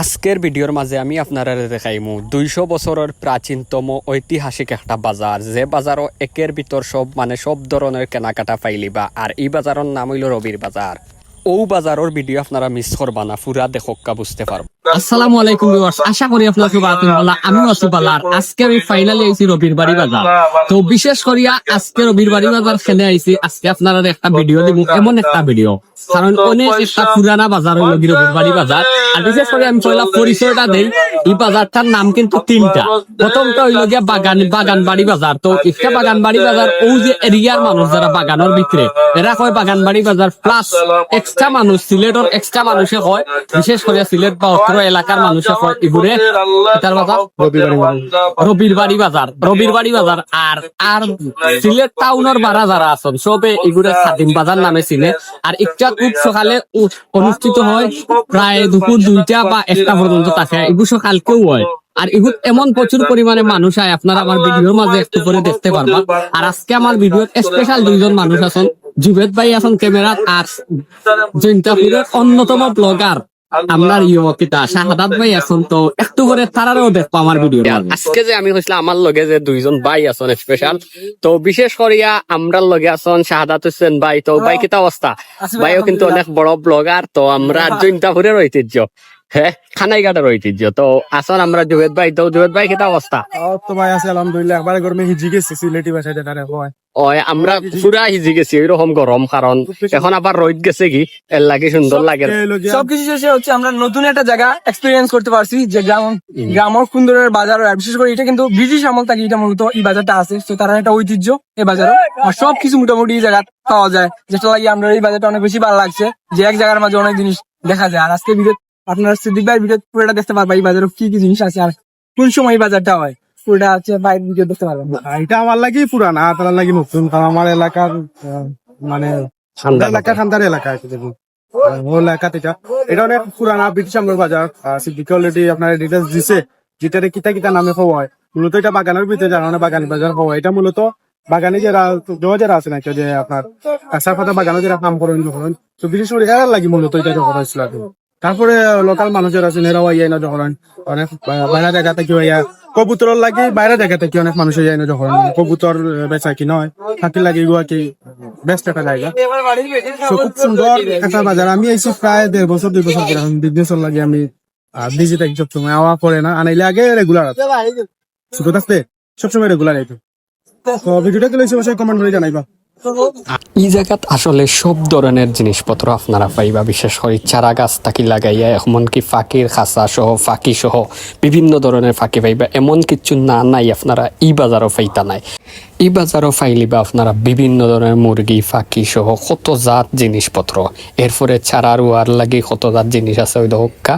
আজকের ভিডিওর মাঝে আমি আপনারা দেখাইমু দুইশো বছরের প্রাচীনতম ঐতিহাসিক একটা বাজার। যে বাজারও একের ভিতর সব মানে সব ধরনের কেনাকাটা পাইলিবা। আর এই বাজারের নাম হইল রবির বাজার। ও বাজারের ভিডিও আপনারা মিস করবা না, পুরা দেখক্কা বুঝতে পারব। আসসালামু আলাইকুম ভিউয়ার্স আশা করি আপনারা সবাই আছেন। আমি আছি ভালো আজকে আমি ফাইনালি আইছি রবির বাজার। তো বিশেষ করিয়া আজকে রবির বাজার খেলে আইছি। আজকে আপনারা একটা ভিডিও দিব এমন একটা ভিডিও কারণ অনেক একটা পুরানা বাজার হইল গিয়ে বাড়ি বাজার। আর বিশেষ করে আমি পয়লা পরিচয়টা দেই এই বাজারটার নাম কিন্তু তিনটা। প্রথমটা হইল গিয়া বাগান বাগান বাড়ি বাজার। তো একটা বাগান বাড়ি বাজার ও যে এরিয়ার মানুষ যারা বাগানের ভিতরে এরা কয় বাগান বাড়ি বাজার প্লাস এক্সট্রা মানুষ সিলেটের এক্সট্রা মানুষে কয় বিশেষ করে সিলেট বা অত্র এলাকার মানুষে কয় ইগুরে এটার বাজার। রবির বাড়ি বাজার রবির বাড়ি বাজার। আর আর সিলেট টাউনের বারা যারা আছেন সবে এগুলো খাদিম বাজার নামে চিনে। আর একটা খুব সকালে অনুষ্ঠিত হয় প্রায় দুপুর দুইটা বা একটা পর্যন্ত থাকে এগুলো সকালকেও হয়। আর এগুলো এমন প্রচুর পরিমাণে মানুষ আয় আপনারা আমার ভিডিওর মাঝে একটু করে দেখতে পারবা আর আজকে আমার ভিডিওর স্পেশাল দুইজন মানুষ আছেন, জুবেদ ভাই আছেন ক্যামেরা আর জৈন্তাপুরের অন্যতম ব্লগার ইয়কিতা শাহাদাত ভাই আছেন তো একটু করে তারারও দেখব আমার ভিডিও আজকে যে আমি হইছিলাম আমার লগে যে দুইজন ভাই আছেন স্পেশাল তো বিশেষ করিয়া আমরার লগে আছেন শাহাদাত হোসেন ভাই। তো ভাই কিতা অবস্থা? ভাইও কিন্তু অনেক বড় ব্লগার তো আমরা জৈন্তাপুরের ঐতিহ্য। হ্যাঁ খানাইঘাটের ঐতিহ্য। তো আসন আমরা জুবেদ ভাই। তো জুবেদ ভাই কিতা অবস্থা? তো ভাই আছে আলহামদুলিল্লাহ। একবার গরমে হিজি গেছি সিলেটি ভাষায় যেটা হয়। আমরা পুরা হিজি গেছি ওইরকম গরম কারণ এখন আবার রোদ গেছে কি এর লাগে সুন্দর লাগে। সবকিছু শেষে হচ্ছে আমরা নতুন একটা জায়গা এক্সপিরিয়েন্স করতে পারছি যে গ্রাম গ্রামর সুন্দরের বাজার আর বিশেষ করে এটা কিন্তু ব্রিটিশ আমল থেকে এটা মূলত এই বাজারটা আছে। তো তারা একটা ঐতিহ্য এই বাজারে। আর সবকিছু মোটামুটি এই জায়গা পাওয়া যায়। যেটা লাগে আমরা এই বাজারটা অনেক বেশি ভালো লাগছে যে এক জায়গার মাঝে অনেক জিনিস দেখা যায়। আর আজকে ভিডিও আপনারা সিদ্দিক ভাই ভিডিও পুরোটা দেখতে পারবা এই বাজারে কি কি জিনিস আছে আর কোন সময় এই বাজারটা হয়। পুরোটা হচ্ছে ভিডিও দেখতে পারবেন এটা আমার লাগি পুরানা তার লাগি নতুন কারণ আমার এলাকার মানে ঠান্ডা এলাকা ঠান্ডার এলাকা আছে দেখুন। এটা। এটা অনেক পুরানা ব্রিটিশ আমলের বাজার। সিদ্দিকে অলরেডি আপনার ডিটেলস দিছে যেটারে কিতা কিতা নামে হয় মূলত এটা বাগানের ভিতরে মানে বাজার খাওয়া এটা মূলত বাগানে যারা জোয়া যারা আছে নাকি যে আপনার কাঁচা পাতা বাগানে যারা কাম করেন যখন তো বিশেষ করে এরা লাগি মূলত এটা যখন হয়েছিল আর তারপরে লোকাল মানুষ যারা আছে এরাও আইয়া না যখন অনেক বাইরে জায়গা থেকে কবুতর লাগে বাইরে জায়গা থেকে অনেক মানুষ যায় না যখন। কবুতর বেচা কি নয় থাকি লাগে এগুলো কি বেস্ট একটা জায়গা। তো খুব সুন্দর একটা বাজার। আমি এসে প্রায় দেড় বছর দুই বছর ধরে বিজনেস লাগে আমি বিজি থাকি সবসময় আওয়া পড়ে না আনাইলে আগে রেগুলার ছোট থাকতে সবসময় রেগুলার আইতো তো ভিডিওটা কেলে অবশ্যই কমেন্ট করে জানাইবা। এই জায়গাত আসলে সব ধরনের জিনিসপত্র আপনারা পাইবা, বিশেষ করে চারা গাছ থাকি লাগাইয়া, এমনকি ফাঁকির খাঁচা সহ, ফাঁকি সহ বিভিন্ন ধরনের ফাঁকি পাইবা, এমন কিছু না নাই আপনারা ই বাজারও পাইতা নাই। এই বাজারও ফাইলিবা আপনারা বিভিন্ন ধরনের মুরগি, ফাঁকি সহ কত জাত জিনিসপত্র। এরপরে চারা রুয়ার লাগে কত জাত জিনিস আছে ওই দহকা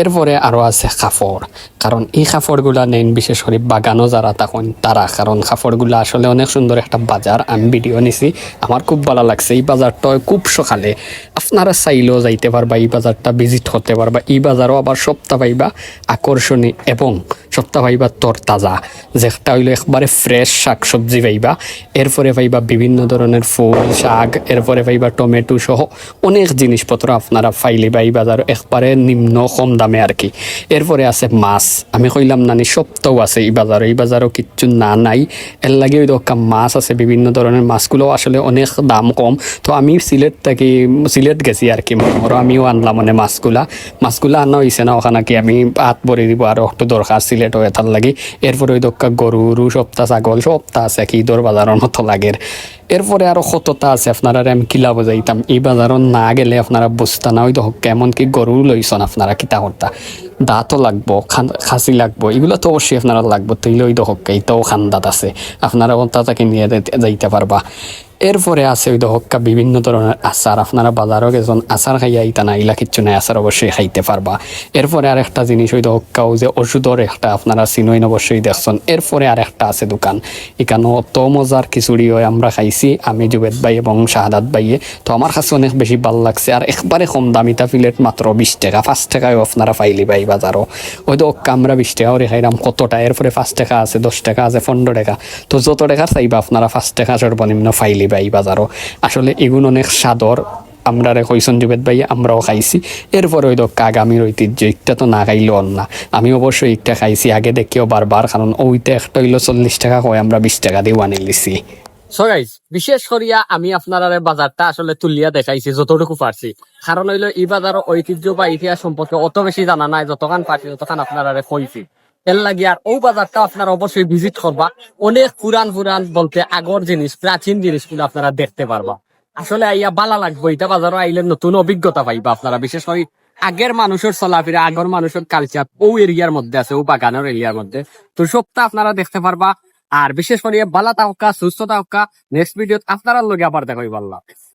এরপরে আরও আছে কাপড় কারণ এই কাপড়গুলা নেন বিশেষ করে বাগানও যারা তখন তারা। কারণ কাপড়গুলা আসলে অনেক সুন্দর একটা বাজার। আমি ভিডিও নিছি, আমার খুব ভালো লাগছে। এই বাজারটা খুব সকালে আপনারা চাইলেও যাইতে পারবা, এই বাজারটা ভিজিট করতে পারবা। এই বাজারও আবার সপ্তাহ পাইবা আকর্ষণীয় এবং সপ্তাহ পাইবা তরতাজা। যেটা হইল একবারে ফ্রেশ শাক সবজি পাইবা এরপরে পাইবা বিভিন্ন ধরনের ফুল, শাক, এরপরে পাইবা টমেটো সহ অনেক জিনিসপত্র আপনারা ফাইলিবা এই বাজার একবারে নিম্ন কম দামে আর কি। এরপরে আছে মাছ। আমি কইলাম, নানি, সপ্তাহ আছে এই বাজারে। এই বাজারও কিচ্ছু না, নাই। এর লাগে ওই দোকান মাছ আছে, বিভিন্ন ধরনের মাছগুলো আসলে অনেক দাম কম। তো আমি সিলেট থেকে, সিলেট গেছি আর কি। মোরও আমিও আনলাম মানে মাছগুলা। মাছগুলা আনা হয়েছে না, ওখানে কি আমি হাত ভরে দিব, আর একটু দরকার সিলেট হয়ে তার লাগে। এরপরে ওই দোকা গরু সপ্তাহ ছাগল সপ্তাহ আছে। কি বাজারের মতো লাগের এরপরে আরও সততা আছে, আপনারা আমি কিলা বজাইতাম এই বাজারও না গেলে আপনারা বুঝতা না ওই তো এমনকি গরু লইছন আপনারা কিতা হর্তা দাঁতও লাগব খাসি লাগবো এগুলো তো অবশ্যই আপনারা লাগবো তৈলে ওই দহক খান দাঁত আছে। আপনারা তাকে নিয়ে যাইতে পারবা। এরপরে আছে ওই দহক্কা বিভিন্ন ধরনের আচার। আপনারা বাজারও গেছেন, আচার খাইয়া ইতা না ইলা কিচ্ছু নাই, আচার অবশ্যই খাইতে পারবা। এরপরে আর একটা জিনিস ওই দহক্কাও যে ওষুধের একটা আপনারা চিনইন অবশ্যই দেখছেন। এরপরে আর একটা আছে দোকান। এখানে অত মজার খিচুড়ি হয় আমরা খাইছি, আমি জুবেদ ভাই এবং শাহাদাত ভাইয়ে। তো আমার কাছে অনেক বেশি ভালো লাগছে। আর একবারে কম দামিটা প্লেট মাত্র বিশ টাকা, পাঁচ টাকায় আপনারা পাইলি ভাই বাজারও। ওই তো আমরা বিশ টাকা করে খাইলাম, কতটা? এরপরে পাঁচ টাকা আছে, দশ টাকা আছে, পনেরো টাকা। তো যত টাকা চাইবা আপনারা পাঁচ টাকা সর্বনিম্ন ফাইলি ভাই বাজারও। আসলে এগুলো অনেক সাদর। আমরা রে কইসন জুবেদ ভাই, আমরাও খাইছি। এরপরে ওই দক্কা আগামীর ঐতিহ্য একটা তো না খাইলেও না আমি অবশ্যই একটা খাইছি, আগে দেখিও বারবার, কারণ ওইটা একটা হইল চল্লিশ টাকা কয়, আমরা বিশ টাকা দিয়ে আনি লিছি সো গাইস বিশেষ করিয়া আমি আপনার বাজারটা আসলে তুলিয়া দেখাইছি, যতটুকু পারছি। কারণ হইল এই বাজারের ঐতিহ্য বা ইতিহাস সম্পর্কে অত বেশি জানা নাই, যতখান পারছি ততখান আপনারা কইছি। এর লাগি ও বাজারটা আপনারা অবশ্যই ভিজিট করবা। অনেক পুরান পুরান বলতে আগর জিনিস, প্রাচীন জিনিসগুলো আপনারা দেখতে পারবা। আসলে আইয়া বালা লাগবে এটা বাজারও আইলে নতুন অভিজ্ঞতা পাইবা আপনারা। বিশেষ করে আগের মানুষের চলাফেরা, আগর মানুষের কালচার ও এরিয়ার মধ্যে আছে ও বাগানের এরিয়ার মধ্যে। তো সবটা আপনারা দেখতে পারবা। আর বিশেষ করে বালা তাওকা, সুস্থ তাওকা নেক্সট ভিডিও আপনারা লগে আবার দেখাই পারলাম